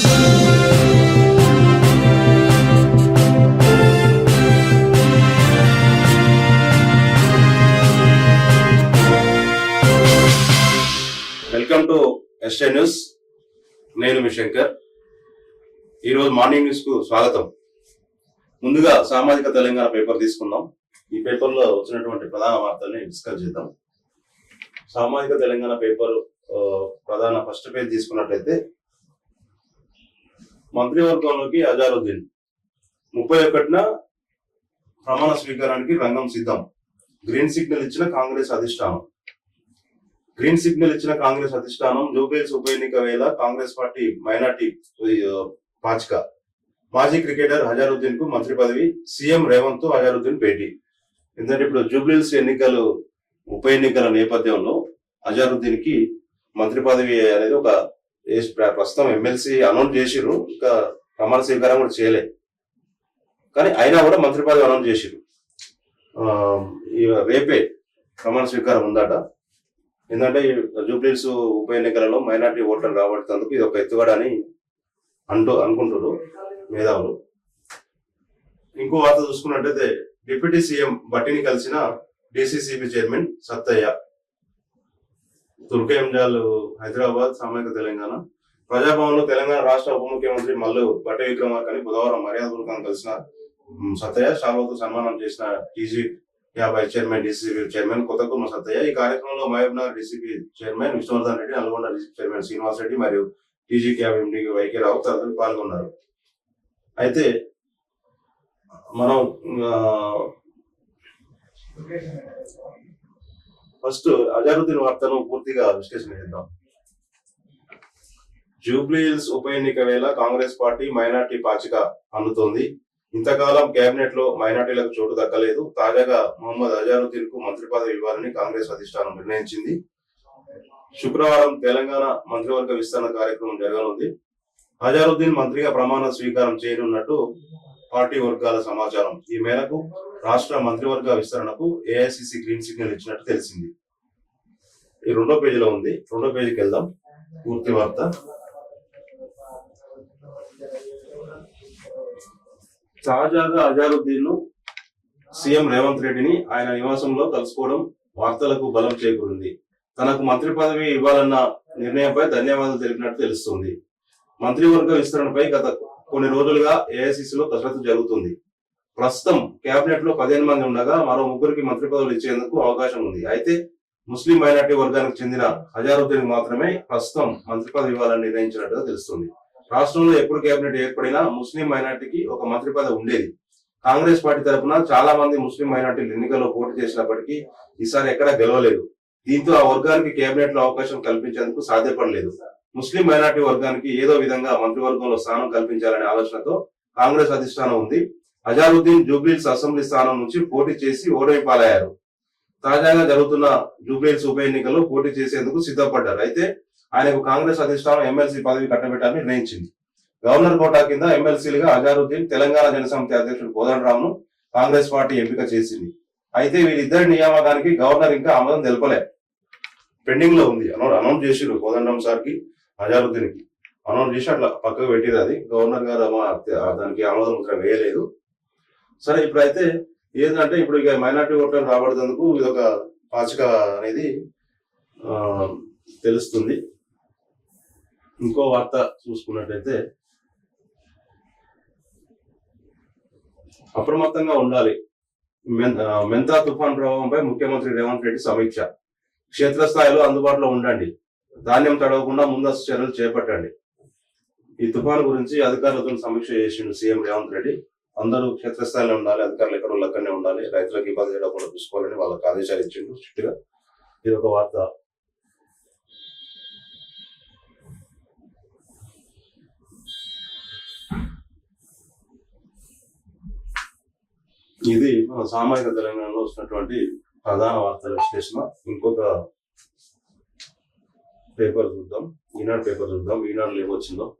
Welcome to SA news. నేను మీ శంకర్. ఈరోజు morning న్యూస్కు స్వాగతం. ముందుగా సామాజిక తెలంగాణ పేపర్ తీసుకుందాం. ఈ పేపర్లో వచ్చినటువంటి ప్రధాన వార్తల్ని డిస్కస్ చేద్దాం. సామాజిక తెలంగాణ పేపర్ ప్రధాన ఫస్ట్ పేజ్ తీసుకున్నట్లయితే మంత్రివర్గంలోకి అజారుద్దీన్. ముప్పై ఒకటిన ప్రమాణ స్వీకారానికి రంగం సిద్ధం. గ్రీన్ సిగ్నల్ ఇచ్చిన కాంగ్రెస్ అధిష్టానం. గ్రీన్ సిగ్నల్ ఇచ్చిన కాంగ్రెస్ అధిష్టానం జూబేల్స్ ఉప ఎన్నిక వేళ కాంగ్రెస్ పార్టీ మైనార్టీ పాచిక. మాజీ క్రికెటర్ హజారుద్దీన్కు మంత్రి పదవి సీఎం రేవంత్తో హజారుద్దీన్ భేటీ. ఎందుకంటే ఇప్పుడు జూబ్లీల్స్ ఎన్నికలు ఉప ఎన్నికల నేపథ్యంలో అజారుద్దీన్కి మంత్రి పదవి అనేది ఒక ప్రస్తుతం ఎమ్మెల్సీ అనౌన్స్ చేసిర్రు. ఇంకా ప్రమాణ స్వీకారం కూడా చేయలే. కానీ అయినా కూడా మంత్రి పదవి అనౌన్స్ చేసిర్రు. ఆ, ఈ రేపే ప్రమాణ స్వీకారం ఉందట. ఎందుకంటే జూబ్లీస్ ఉప ఎన్నికలలో మైనార్టీ ఓటర్లు రాబడుతందుకు ఇది ఒక ఎత్తుగడ అని అంటూ అనుకుంటున్నారు మేధావులు. ఇంకో వార్త చూసుకున్నట్టయితే డిప్యూటీ సీఎం బట్టిని కలిసిన డిసిసిబి చైర్మన్ సత్తయ్య తుర్కేంజాల్ హైదరాబాద్ సామాజిక తెలంగాణ. ప్రజాభవన్లో తెలంగాణ రాష్ట్ర ఉప ముఖ్యమంత్రి మల్లు బట్టి విక్రమార్కని బుధవారం మర్యాదపూర్వకంగా కలిసిన సత్తయ్య శాల్వతో సన్మానం చేసిన టీజీ యాభై chairman DCP chairman Kothakurma Sattaiah ఈ కార్యక్రమంలో Mahabubnagar DCP chairman Vishnuvardhan Reddy Nalgonda DCP chairman Srinivas Reddy మరియు TG CAB MD YK Rao తదితరులు పాల్గొన్నారు. అయితే మనం ఫస్ట్ అజారుద్దీన్ వార్తను పూర్తిగా విశ్లేషణ చేద్దాం. జూబ్లీహిల్స్ ఉప ఎన్నిక వేళ కాంగ్రెస్ పార్టీ మైనార్టీ పాచిక అందుతోంది ఇంతకాలం కేబినెట్లో మైనార్టీలకు చోటు దక్కలేదు. తాజాగా మొహమ్మద్ అజారుద్దీన్కు మంత్రి పదవి ఇవ్వాలని కాంగ్రెస్ అధిష్టానం నిర్ణయించింది. శుక్రవారం తెలంగాణ మంత్రివర్గ విస్తరణ కార్యక్రమం జరగనుంది. అజారుద్దీన్ మంత్రిగా ప్రమాణ స్వీకారం చేయనున్నట్టు పార్టీ వర్గాల సమాచారం ఈ మేరకు రాష్ట్ర మంత్రివర్గ విస్తరణకు ఏఐసిసి గ్రీన్ సిగ్నల్ ఇచ్చినట్టు తెలిసింది. ఈ రెండో పేజీలో ఉంది. రెండో పేజీకి వెళ్దాం. పూర్తి వార్త. తాజాగా అజారుద్దీన్ సీఎం రేవంత్ రెడ్డిని ఆయన నివాసంలో కలుసుకోవడం వార్తలకు బలం చేకూరింది. తనకు మంత్రి పదవి ఇవ్వాలన్న నిర్ణయంపై ధన్యవాదాలు తెలిపినట్టు తెలుస్తుంది. మంత్రివర్గ విస్తరణపై గత కొన్ని రోజులుగా AICC లో కసరత్తు జరుగుతుంది. ప్రస్తుతం కేబినెట్లో పదిహేను మంది ఉండగా మరో ముగ్గురికి మంత్రి పదవులు ఇచ్చేందుకు అవకాశం ఉంది. అయితే ముస్లిం మైనార్టీ వర్గానికి చెందిన హజారుద్దీన్ మాత్రమే ప్రస్తుతం మంత్రి పదవి ఇవ్వాలని నిర్ణయించినట్టుగా తెలుస్తుంది. రాష్ట్రంలో ఎప్పుడు కేబినెట్ ఏర్పడినా ముస్లిం మైనార్టీకి ఒక మంత్రి పదవి ఉండేది. కాంగ్రెస్ పార్టీ తరఫున చాలా మంది ముస్లిం మైనార్టీలు ఎన్నికల్లో పోటీ చేసినప్పటికీ ఈసారి ఎక్కడా గెలవలేదు. దీంతో ఆ వర్గానికి కేబినెట్లో అవకాశం కల్పించేందుకు సాధ్యపడలేదు. ముస్లిం మైనార్టీ వర్గానికి ఏదో విధంగా మంత్రివర్గంలో స్థానం కల్పించాలనే ఆలోచనతో కాంగ్రెస్ అధిష్టానం ఉంది. అజారుద్దీన్ జూబ్లీల్స్ అసెంబ్లీ స్థానం నుంచి పోటీ చేసి ఓటమి పాలయ్యారు. తాజాగా జరుగుతున్న జూబ్లీల్స్ ఉప ఎన్నికల్లో పోటీ చేసేందుకు సిద్ధపడ్డారు. అయితే ఆయనకు కాంగ్రెస్ అధిష్టానం ఎమ్మెల్సీ పదవి కట్టబెట్టాలని నిర్ణయించింది. గవర్నర్ కోటా కింద ఎమ్మెల్సీలుగా అజారుద్దీన్ తెలంగాణ జనసమితి అధ్యక్షుడు కోదండరామ్ను కాంగ్రెస్ పార్టీ ఎంపిక చేసింది. అయితే వీరిద్దరి నియామకానికి గవర్నర్ ఇంకా ఆమోదం తెలపలే. పెండింగ్లో ఉంది అనౌన్స్ చేసిరు కోదండరామ్ సార్ కి అనౌన్స్ చేసి అట్లా పక్కకు పెట్టేది అది. గవర్నర్ గారు దానికి ఆమోదం ముద్ర వేయలేదు. సరే ఇప్పుడైతే ఏంటంటే ఇప్పుడు ఇక మైనార్టీ ఓట్లను రాబడేందుకు ఇది ఒక పాచిక అనేది తెలుస్తుంది. ఇంకో వార్త చూసుకున్నట్టయితే అప్రమత్తంగా ఉండాలి. మెంతా తుఫాన్ ప్రభావంపై ముఖ్యమంత్రి రేవంత్ రెడ్డి సమీక్ష. క్షేత్రస్థాయిలో అందుబాటులో ఉండండి. ధాన్యం తడవకుండా ముందస్తు చర్యలు చేపట్టండి. ఈ తుఫాను గురించి అధికారులతో సమీక్ష చేసిండు సీఎం రేవంత్ రెడ్డి. అందరూ క్షేత్రస్థాయిలో ఉండాలి అధికారులు ఎక్కడ అక్కడనే ఉండాలి రైతులకు ఇబ్బంది చేయకుండా చూసుకోవాలని వాళ్ళకి ఆదేశాలు ఇచ్చిండు ఇది ఒక వార్త. ఇది మన సామాజిక తెలంగాణలో వచ్చినటువంటి ప్రధాన వార్తల విశ్లేషణ. ఇంకొక పేపర్ చూద్దాం. ఈనాడు పేపర్ చూద్దాం. ఈనాడులో ఏమొచ్చిందో.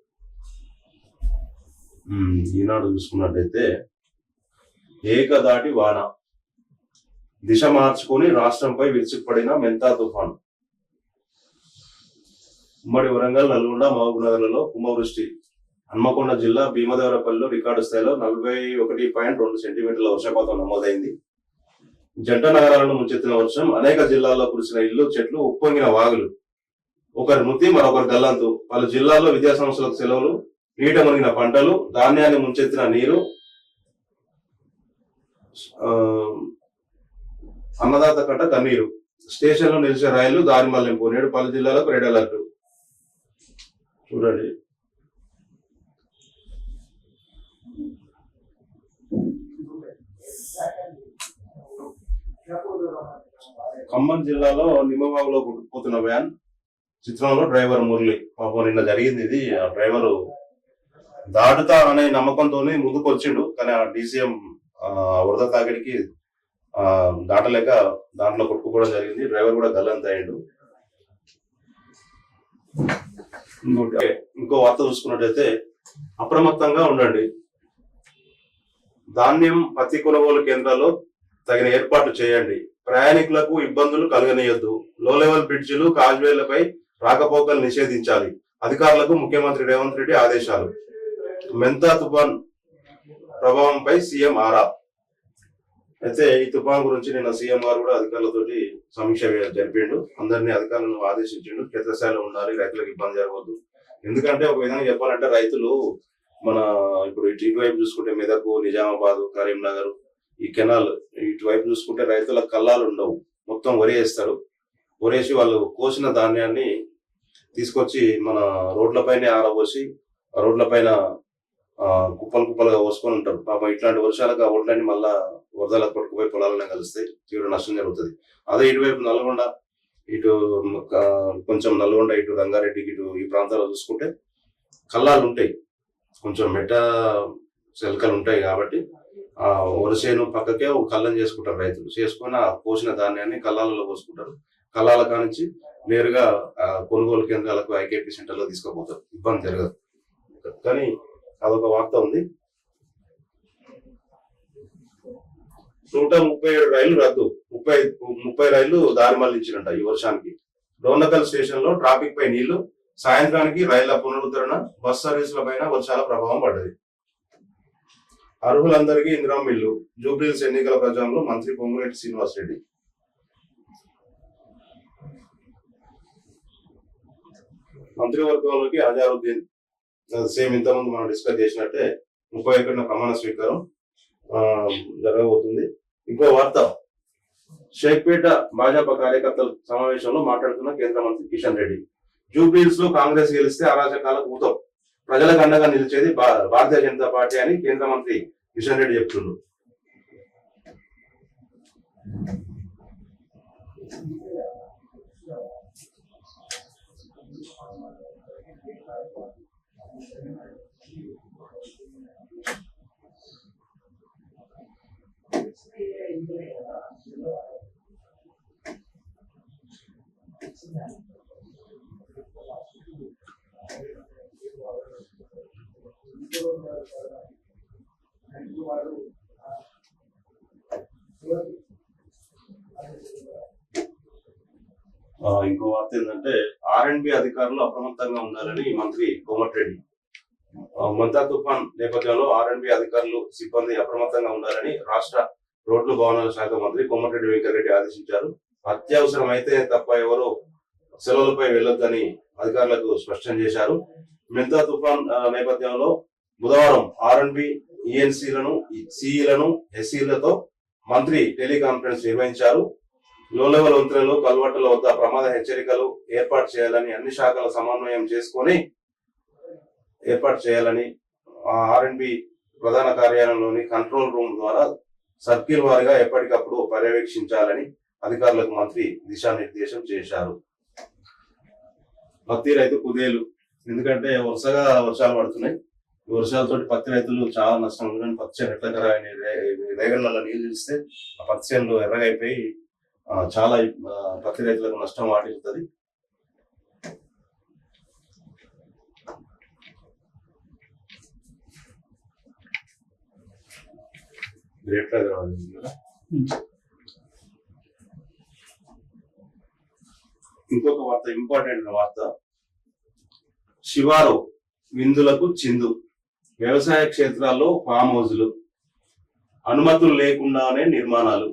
ఈనాడు చూసుకున్నట్టయితే ఏకదాటి వాన. దిశ మార్చుకొని రాష్ట్రంపై విరుచుకుపడిన మెంతా తుఫాను. ఉమ్మడి వరంగల్ నల్గొండ మహబూబ్నగర్లలో కుంభవృష్టి. హన్మకొండ జిల్లా భీమదేవరపల్లిలో రికార్డు స్థాయిలో నలభై ఒకటి పాయింట్ రెండు సెంటీమీటర్ల వర్షపాతం నమోదైంది. జంట నగరాలను ముంచెత్తిన వర్షం అనేక జిల్లాల్లో కురిసిన ఇల్లు చెట్లు ఉప్పొంగిన వాగులు. ఒకరి మృతి మరొకరి గల్లంతు. పలు జిల్లాల్లో విద్యా సంస్థలకు సెలవులు నీట మునిగిన పంటలు ధాన్యాన్ని ముంచెత్తిన నీరు అన్నదాత కట్ట కన్నీరు. స్టేషన్లో నిలిచే రైళ్ళు దారి మళ్ళింపు నేడు పలు జిల్లాలకు రెడ్ అలర్ట్. చూడండి. ఖమ్మం జిల్లాలో నిమ్మవాగులో పోతున్న వ్యాన్. చిత్రంలో డ్రైవర్ మురళి. పాపం నిన్న జరిగింది ఇది. ఆ డ్రైవరు దాటుతా అనే నమ్మకంతోనే ముందుకు వచ్చిండు. కానీ ఆ డీసీఎం వరద తాకిడికి ఆ దాటలేక దాంట్లో కొట్టుకోవడం జరిగింది. డ్రైవర్ కూడా గల్లంత అయ్యిండు. ఇంకో వార్త చూసుకున్నట్టయితే అప్రమత్తంగా ఉండండి. ధాన్యం పత్తి కొనుగోలు కేంద్రాల్లో తగిన ఏర్పాట్లు చేయండి. ప్రయాణికులకు ఇబ్బందులు కలగనీయొద్దు. లో లెవెల్ బ్రిడ్జిలు కాజ్వేలపై రాకపోకలు నిషేధించాలి. అధికారులకు ముఖ్యమంత్రి రేవంత్ రెడ్డి ఆదేశాలు. మెంతా తుఫాన్ ప్రభావంపై సీఎం ఆరా. అయితే ఈ తుఫాన్ గురించి నిన్న సీఎం గారు కూడా అధికారులతోటి సమీక్ష జరిపిండు. అందరినీ అధికారులను ఆదేశించిండు. క్షేత్రస్థాయిలో ఉండాలి రైతులకు ఇబ్బంది జరగవద్దు. ఎందుకంటే ఒక విధంగా చెప్పాలంటే రైతులు మన ఇప్పుడు ఇటు ఇటువైపు చూసుకుంటే మెదకు నిజామాబాద్ కరీంనగర్ ఈ కెనాల్ ఇటువైపు చూసుకుంటే రైతుల కల్లాలు ఉండవు. మొత్తం వరి వేస్తారు వరేసి వాళ్ళు కోసిన ధాన్యాన్ని తీసుకొచ్చి మన రోడ్లపైనే ఆరబోసి రోడ్లపైన కుప్పలు కుప్పలుగా పోసుకొని ఉంటారు. పాపం ఇట్లాంటి వర్షాలకు ఆ ఓట్లన్నీ మళ్ళా వరదల కొట్టుకుపోయి పొలాలనే కలిస్తే తీవ్ర నష్టం జరుగుతుంది. అదే ఇటువైపు నల్గొండ ఇటు కొంచెం నల్గొండ ఇటు రంగారెడ్డికి ఇటు ఈ ప్రాంతాల్లో చూసుకుంటే కల్లాలు ఉంటాయి. కొంచెం మెట్ట చెలకలు ఉంటాయి కాబట్టి ఆ వరిసేను పక్కకే ఒక కళ్ళం చేసుకుంటారు రైతులు. చేసుకొని ఆ పోసిన ధాన్యాన్ని కల్లాలలో పోసుకుంటారు. కళాల కానించి నేరుగా కొనుగోలు కేంద్రాలకు ఐకేపీ సెంటర్లో తీసుకుపోతారు ఇబ్బంది జరగదు. కానీ అదొక వార్త ఉంది. నూట ముప్పై ఏడు రైళ్ళు రద్దు. ముప్పై ముప్పై రైళ్ళు దారి మళ్ళించినట్ట ఈ వర్షానికి. డోర్నకల్ స్టేషన్లో ట్రాఫిక్ పై నీళ్ళు సాయంత్రానికి రైళ్ళ పునరుద్ధరణ బస్ సర్వీసుల పైన వర్షాల ప్రభావం పడ్డది. అర్హులందరికీ ఇందిరా మిల్లు జూబ్లీస్ ఎన్నికల ప్రచారంలో మంత్రి పొంగులేటి శ్రీనివాస్ మంత్రివర్గంలోకి అజారుద్దీన్ సేమ్ ఇంతకుముందు మనం డిస్కస్ చేసినట్టే ముప్పై ఒకటిన ప్రమాణ స్వీకారం జరగబోతుంది. ఇంకో వార్త. షేక్పేట భాజపా కార్యకర్తల సమావేశంలో మాట్లాడుతున్న కేంద్ర మంత్రి కిషన్ రెడ్డి. జూబ్లీస్లో కాంగ్రెస్ గెలిస్తే అరాచకాల కూతం ప్రజలకు అండగా నిలిచేది భా- భారతీయ జనతా పార్టీ అని కేంద్ర మంత్రి కిషన్ రెడ్డి చెప్తున్నారు. ఇంకో వార్త ఏంటంటే ఆర్ అండ్ బి అధికారులు అప్రమత్తంగా ఉండాలని మంత్రి కోమటిరెడ్డి ఆ, మంతా తుఫాన్ నేపథ్యంలో ఆర్ అండ్ బి అధికారులు సిబ్బంది అప్రమత్తంగా ఉండాలని రాష్ట్ర రోడ్లు భవనాల శాఖ మంత్రి కొమ్మటిరెడ్డి వెంకటరెడ్డి ఆదేశించారు. అత్యవసరమైతే తప్ప ఎవరు సెలవులపై వెళ్ళొద్దని అధికారులకు స్పష్టం చేశారు. మెంతా తుఫాన్ నేపథ్యంలో బుధవారం ఆర్ అండ్ బి ఈఎన్సీలను సిఈలను ఎస్సీలతో మంత్రి టెలికాన్ఫరెన్స్ నిర్వహించారు. లో లెవెల్ వంతెనలు కల్వర్టుల వద్ద ప్రమాద హెచ్చరికలు ఏర్పాటు చేయాలని అన్ని శాఖల సమన్వయం చేసుకొని ఏర్పాటు చేయాలని ఆర్ఎండ్బి ప్రధాన కార్యాలయంలోని కంట్రోల్ రూమ్ ద్వారా సర్కిల్ వారిగా ఎప్పటికప్పుడు పర్యవేక్షించాలని అధికారులకు మంత్రి దిశానిర్దేశం చేశారు. పత్తి రైతు కుదేలు. ఎందుకంటే వరుసగా వర్షాలు పడుతున్నాయి. వర్షాలతో పత్తి రైతులు చాలా నష్టం ఉంది కానీ పత్తి చేను ఎట్లా ఖరాబ్ నీళ్ళు రే- ఇస్తే ఆ పత్తి చేనులు ఎర్రగైపోయి చాలా పత్తి రైతులకు నష్టం వాటిల్లుతుంది. గ్రేట్ హైదరాబాద్ ఇంకొక వార్త ఇంపార్టెంట్ వార్త. శివారు విందులకు చిందు. వ్యవసాయ క్షేత్రాల్లో ఫామ్ హౌజులు అనుమతులు లేకుండానే నిర్మాణాలు.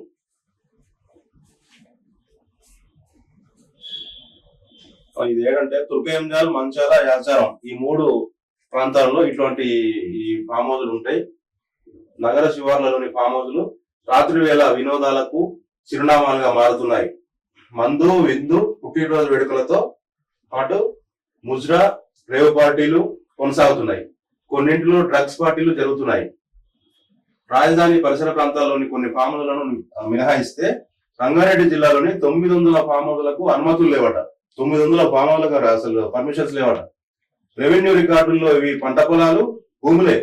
ఇది ఏంటంటే తుర్కేంజాల్ మంచాల యాచారం ఈ మూడు ప్రాంతాల్లో ఇటువంటి ఈ ఫామ్ హౌజులు ఉంటాయి. నగర శివార్లలోని ఫామ్ హౌజ్లు రాత్రి వేళ వినోదాలకు చిరునామాలుగా మారుతున్నాయి. మందు విందు పుట్టినరోజు వేడుకలతో పాటు ముజ్రా రేవ్ పార్టీలు కొనసాగుతున్నాయి. కొన్నింటిలో డ్రగ్స్ పార్టీలు జరుగుతున్నాయి. రాజధాని పరిసర ప్రాంతాల్లోని కొన్ని ఫాములను మినహాయిస్తే రంగారెడ్డి జిల్లాలోని తొమ్మిది వందల ఫామ్ హౌస్లకు అనుమతులు లేవట. తొమ్మిది వందల ఫాములకు అసలు పర్మిషన్స్ లేవట. రెవెన్యూ రికార్డుల్లో ఇవి పంట పొలాలు భూములే.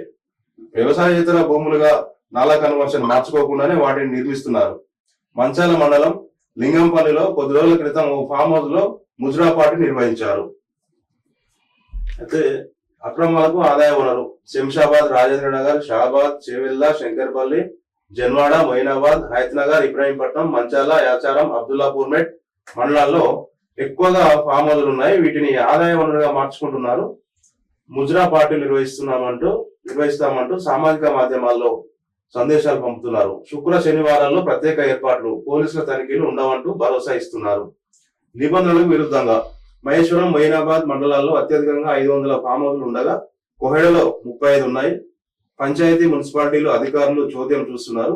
వ్యవసాయేతర భూములుగా నాలా కన్వర్షన్ మార్చుకోకుండానే వాటిని నిర్మిస్తున్నారు. మంచాల మండలం లింగంపల్లిలో కొద్ది రోజుల క్రితం ఓ ఫామ్ హౌస్లో ముజ్రా పార్టీ నిర్వహించారు. అయితే అక్రమాలకు ఆదాయ వనరు. శంషాబాద్ రాజేంద్ర నగర్ షాబాద్ చేవెల్లా శంకర్పల్లి జన్వాడ మొయినాబాద్ హైత్నగర్ ఇబ్రాహీంపట్నం మంచాల యాచారం అబ్దుల్లాపూర్ మెట్ మండలాల్లో ఎక్కువగా ఫామ్ హౌస్లు ఉన్నాయి. వీటిని ఆదాయ వనరుగా మార్చుకుంటున్నారు. ముజ్రా పార్టీ నిర్వహిస్తున్నామంటూ నిర్వహిస్తామంటూ సామాజిక మాధ్యమాల్లో సందేశాలు పంపుతున్నారు. శుక్ర శనివారాల్లో ప్రత్యేక ఏర్పాట్లు పోలీసుల తనిఖీలు ఉండవంటూ భరోసా ఇస్తున్నారు. నిబంధనలకు విరుద్ధంగా మహేశ్వరం మొయినాబాద్ మండలాల్లో అత్యధికంగా ఐదు వందల ఫామ్ హౌస్లు ఉండగా కొహెడలో ముప్పై ఐదు ఉన్నాయి. పంచాయతీ మున్సిపాలిటీలు అధికారులు చోద్యం చూస్తున్నారు.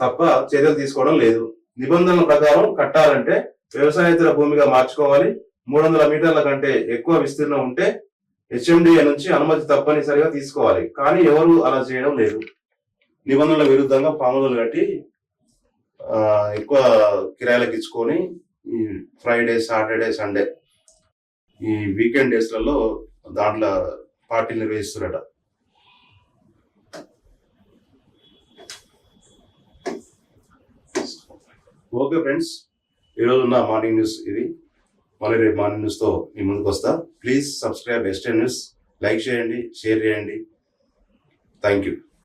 తప్ప చర్యలు తీసుకోవడం లేదు. నిబంధనల ప్రకారం కట్టాలంటే వ్యవసాయేతర భూమిగా మార్చుకోవాలి. మూడు వందల మీటర్ల కంటే ఎక్కువ విస్తీర్ణం ఉంటే హెచ్ఎండిఏ నుంచి అనుమతి తప్పనిసరిగా తీసుకోవాలి. కానీ ఎవరు అలా చేయడం లేదు. నిబంధనల విరుద్ధంగా పాములు కట్టి ఎక్కువ కిరాయిలకు ఇచ్చుకొని ఈ ఫ్రైడే సాటర్డే సండే ఈ వీకెండ్ డేస్లలో దాంట్లో పార్టీలు నిర్వహిస్తున్నారట. ఓకే ఫ్రెండ్స్ ఈరోజు ఉన్న మార్నింగ్ న్యూస్ ఇది. మళ్ళీ రేపు మార్నింగ్ న్యూస్తో మీ ముందుకు వస్తా. ప్లీజ్ సబ్స్క్రైబ్ ఎస్టే న్యూస్ లైక్ చేయండి షేర్ చేయండి. Thank you